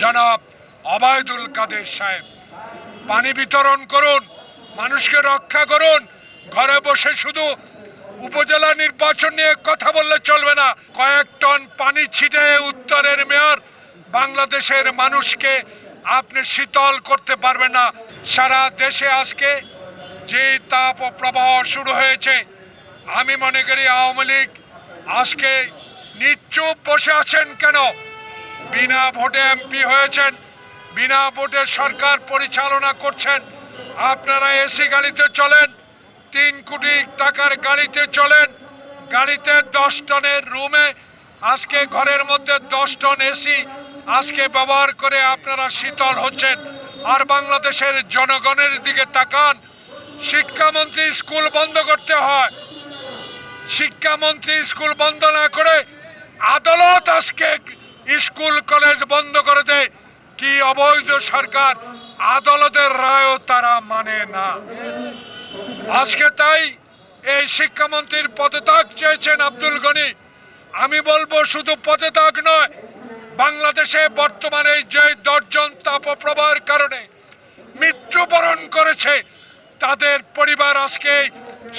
জনাব অবায়দুল কাদের সাহেব। পানি বিতরণ করুন, মানুষকে রক্ষা করুন, ঘরে বসে শুধু উপজেলা নির্বাচন নিয়ে কথা বললে চলবে না। কয়েক টন পানি ছিটে উত্তরের মেয়র, বাংলাদেশের মানুষকে আপনি শীতল করতে পারবেন না। সারা দেশে আজকে যে তাপ প্রবাহ শুরু হয়েছে, আমি মনে করি আওয়ামী লীগ আজকে নিশ্চুপ বসে আছেন কেন? বিনা ভোটে এমপি হয়েছেন, বিনা ভোটে সরকার পরিচালনা করছেন, আপনারা এসি গাড়িতে চলেন, তিন কোটি টাকার গাড়িতে চলেন, গাড়িতে দশ টনের রুমে, আজকে ঘরের মধ্যে দশ টন এসি, আজকে ব্যবহার করে আপনারা শীতল হচ্ছেন, আর বাংলাদেশের জনগণের দিকে তাকান, শিক্ষামন্ত্রী স্কুল বন্ধ করতে হয়, শিক্ষামন্ত্রী স্কুল বন্ধ না করে আদালত আজকে স্কুল, কলেজ বন্ধ করে দেয়। কি অবৈধ সরকার, আদালতের রায়ও তারা মানে না। আজকে তাই এই শিক্ষামন্ত্রীর পদত্যাগ চেয়েছেন আব্দুল গনি। আমি বলব শুধু পদত্যাগ নয়, বাংলাদেশে বর্তমানে যে দশজন তাপপ্রবাহের কারণে মৃত্যুবরণ করেছে, তাদের পরিবার আজকে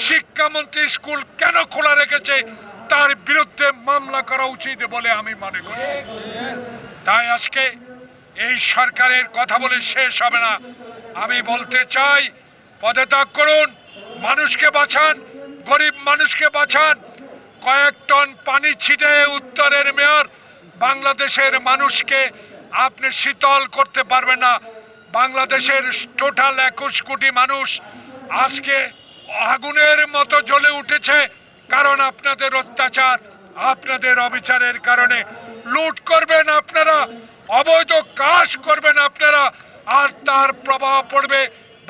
শিক্ষামন্ত্রী স্কুল কেন খোলা রেখেছে? তার বিরুদ্ধে মামলা করা উচিত বলে আমি মনে করি। তাই আজকে এই সরকারের কথা বলে শেষ হবে না। আমি বলতে চাই, পদত্যাগ করুন, মানুষকে বাঁচান, গরিব মানুষকে বাঁচান। কয়েক টন পানি ছিটে উত্তরের মেয়র, বাংলাদেশের মানুষকে আপনি শীতল করতে পারবেন না। বাংলাদেশের টোটাল একুশ কোটি মানুষ আজকে আগুনের মতো জ্বলে উঠেছে। কারণ আপনাদের অত্যাচার, আপনাদের অবিচারের কারণে লুট করবেন আপনারা, অবৈধ কাজ করবেন আপনারা, আর তার প্রভাব পড়বে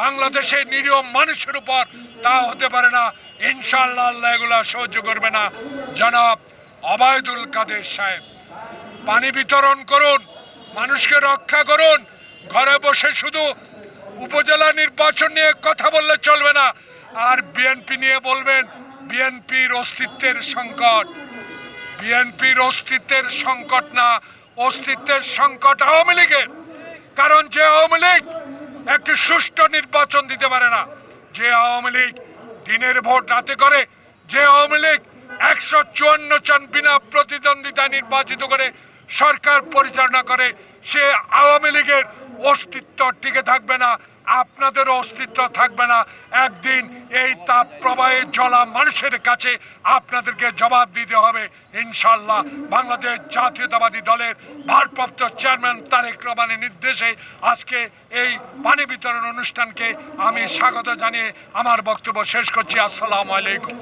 বাংলাদেশের নিরীহ মানুষের উপর। তা হতে পারে না। ইনশাল্লাহ এগুলা সহ্য করবে না। জনাব অবায়দুল কাদের সাহেব, পানি বিতরণ করুন, মানুষকে রক্ষা করুন, ঘরে বসে শুধু উপজেলা নির্বাচন নিয়ে কথা বললে চলবে না। আর বিএনপি নিয়ে বলবেন বিএনপির অস্তিত্বের সংকট। বিএনপির অস্তিত্বের সংকট না, অস্তিত্বের সংকট আওয়ামী লীগের। কারণ যে আওয়ামী লীগ একটি সুষ্ঠু নির্বাচন দিতে পারে না, যে আওয়ামী লীগ দিনের ভোট রাতে করে, যে আওয়ামী লীগ একশো চুয়ান্ন জন বিনা প্রতিদ্বন্দ্বিতা নির্বাচিত করে সরকার পরিচালনা করে, সে আওয়ামী লীগের অস্তিত্ব টিকে থাকবে না। আপনাদেরও অস্তিত্ব থাকবে না। একদিন এই তাপ প্রবাহে জলা মানুষের কাছে আপনাদেরকে জবাব দিতে হবে। ইনশাল্লাহ বাংলাদেশ জাতীয়তাবাদী দলের ভারপ্রাপ্ত চেয়ারম্যান তারেক রহমানের নির্দেশে আজকে এই পানি বিতরণ অনুষ্ঠানকে আমি স্বাগত জানিয়ে আমার বক্তব্য শেষ করছি। আসসালামু আলাইকুম।